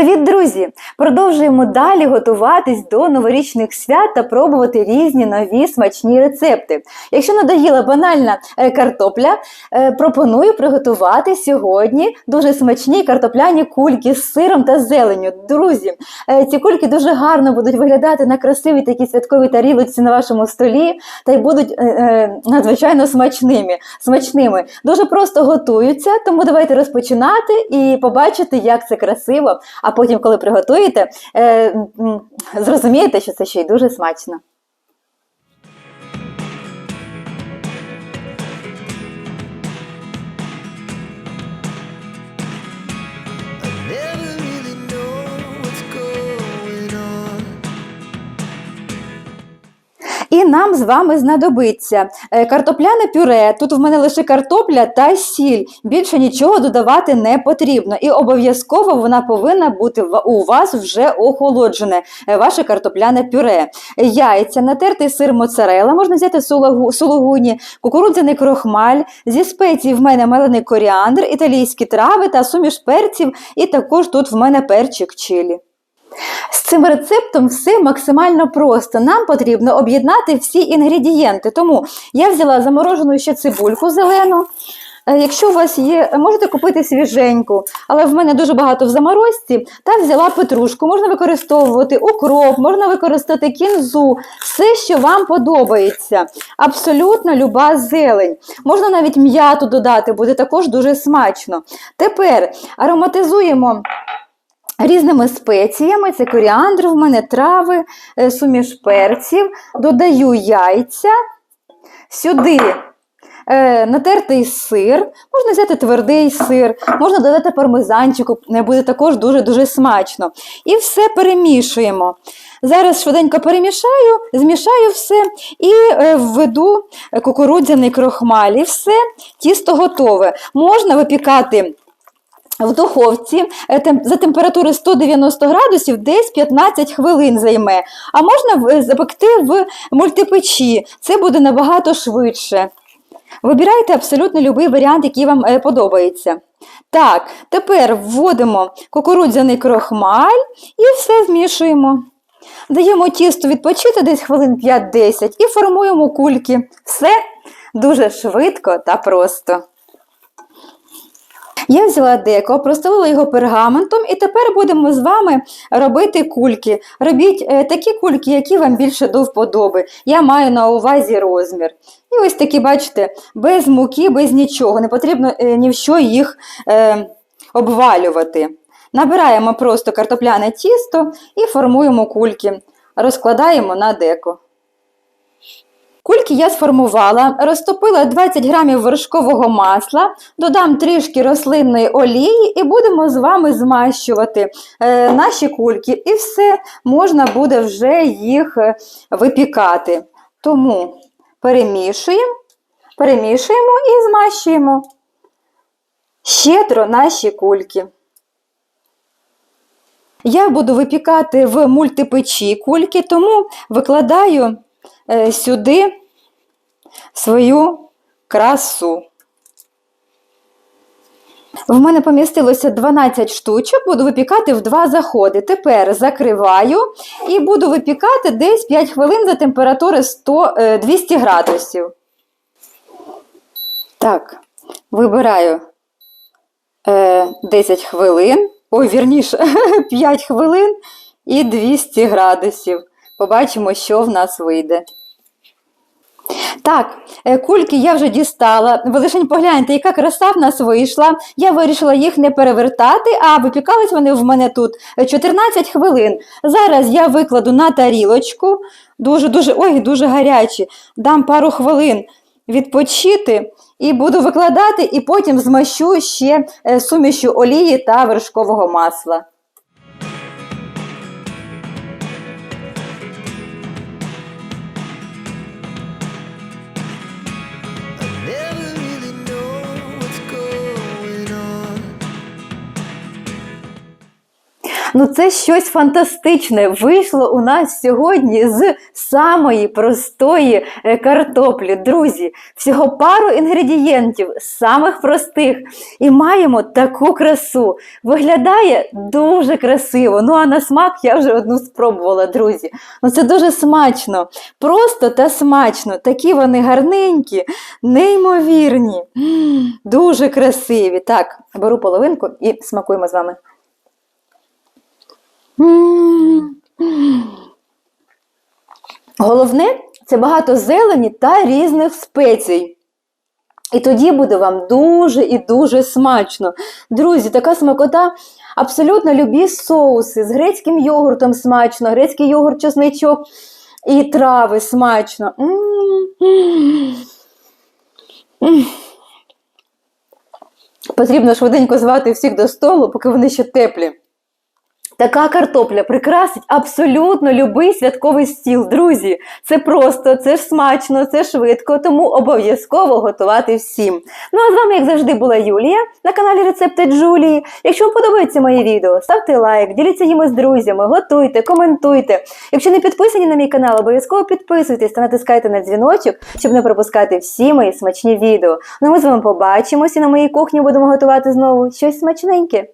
Привіт, друзі! Продовжуємо далі готуватись до новорічних свят та пробувати різні нові смачні рецепти. Якщо надоїла банальна е, картопля, е, пропоную приготувати сьогодні дуже смачні картопляні кульки з сиром та зеленню. Друзі, е, ці кульки дуже гарно будуть виглядати на красивій такій святковій тарілці на вашому столі та й будуть надзвичайно смачними. смачними. Дуже просто готуються, тому давайте розпочинати і побачити, як це красиво. А потім, коли приготуєте, е, зрозумієте, що це ще й дуже смачно. Нам з вами знадобиться е, картопляне пюре. Тут в мене лише картопля та сіль. Більше нічого додавати не потрібно. І обов'язково вона повинна бути у вас вже охолоджене, е, ваше картопляне пюре. Яйця, натертий сир моцарела, можна взяти сулугу- сулугуні, кукурудзяний крохмаль, зі спецій в мене мелений коріандр, італійські трави та суміш перців, і також тут в мене перчик чилі. З цим рецептом все максимально просто. Нам потрібно об'єднати всі інгредієнти. Тому я взяла заморожену ще цибульку зелену. Е, Якщо у вас є, можете купити свіженьку, але в мене дуже багато в заморозці, та взяла петрушку. Можна використовувати укроп, можна використати кінзу, все, що вам подобається. Абсолютно люба зелень. Можна навіть м'яту додати, буде також дуже смачно. Тепер ароматизуємо різними спеціями. Це коріандр в мене, трави, е, суміш перців. Додаю яйця. Сюди е, натертий сир, можна взяти твердий сир, можна додати пармезанчику, буде також дуже-дуже смачно. І все перемішуємо. Зараз швиденько перемішаю, змішаю все і е, введу кукурудзяний крохмаль. І все, тісто готове. Можна випікати в духовці е, за температури 190 градусів десь 15 хвилин займе. А можна запекти в мультипечі. Це буде набагато швидше. Вибирайте абсолютно будь-який варіант, який вам е, подобається. Так, тепер вводимо кукурудзяний крохмаль і все змішуємо. Даємо тісту відпочити десь хвилин 5-10 і формуємо кульки. Все дуже швидко та просто. Я взяла деко, простелила його пергаментом, і тепер будемо з вами робити кульки. Робіть е, такі кульки, які вам більше до вподоби. Я маю на увазі розмір. І ось такі, бачите, без муки, без нічого. Не потрібно е, ні в що їх е, обвалювати. Набираємо просто картопляне тісто і формуємо кульки. Розкладаємо на деко. Кульки я сформувала, розтопила 20 грамів вершкового масла, додам трішки рослинної олії і будемо з вами змащувати е, наші кульки. І все, можна буде вже їх е, випікати. Тому перемішуємо, перемішуємо і змащуємо щедро наші кульки. Я буду випікати в мультипечі кульки, тому викладаю сюди свою красу. В мене помістилося 12 штучок, буду випікати в два заходи. Тепер закриваю і буду випікати десь 5 хвилин за температури 100, е, 200 градусів. Так, вибираю е, 10 хвилин, ой, вірніше, 5 хвилин і 200 градусів. Побачимо, що в нас вийде. Так, е, кульки я вже дістала. Ви лише погляньте, яка краса в нас вийшла. Я вирішила їх не перевертати, а випікались вони в мене тут 14 хвилин. Зараз я викладу на тарілочку. Дуже-дуже, ой, дуже гарячі. Дам пару хвилин відпочити і буду викладати, і потім змащу ще е, сумішю олії та вершкового масла. Ну, це щось фантастичне. Вийшло у нас сьогодні з самої простої е, картоплі. Друзі, всього пару інгредієнтів, самих простих. І маємо таку красу. Виглядає дуже красиво. Ну а на смак я вже одну спробувала, друзі. Ну це дуже смачно. Просто та смачно. Такі вони гарненькі, неймовірні, дуже красиві. Так, беру половинку і смакуємо з вами. Головне це багато зелені та різних спецій. І тоді буде вам дуже і дуже смачно. Друзі, така смакота. Абсолютно любі соуси з грецьким йогуртом смачно, грецький йогурт, чесничок і трави смачно. М. Потрібно швиденько звати всіх до столу, поки вони ще теплі. Така картопля прикрасить абсолютно любий святковий стіл, друзі. Це просто, це ж смачно, це швидко, тому обов'язково готувати всім. Ну а з вами, як завжди, була Юлія на каналі Рецепти Джулії. Якщо вам подобається моє відео, ставте лайк, діліться їми з друзями, готуйте, коментуйте. Якщо не підписані на мій канал, обов'язково підписуйтесь та натискайте на дзвіночок, щоб не пропускати всі мої смачні відео. Ну ми з вами побачимося на моїй кухні. Будемо готувати знову щось смачненьке.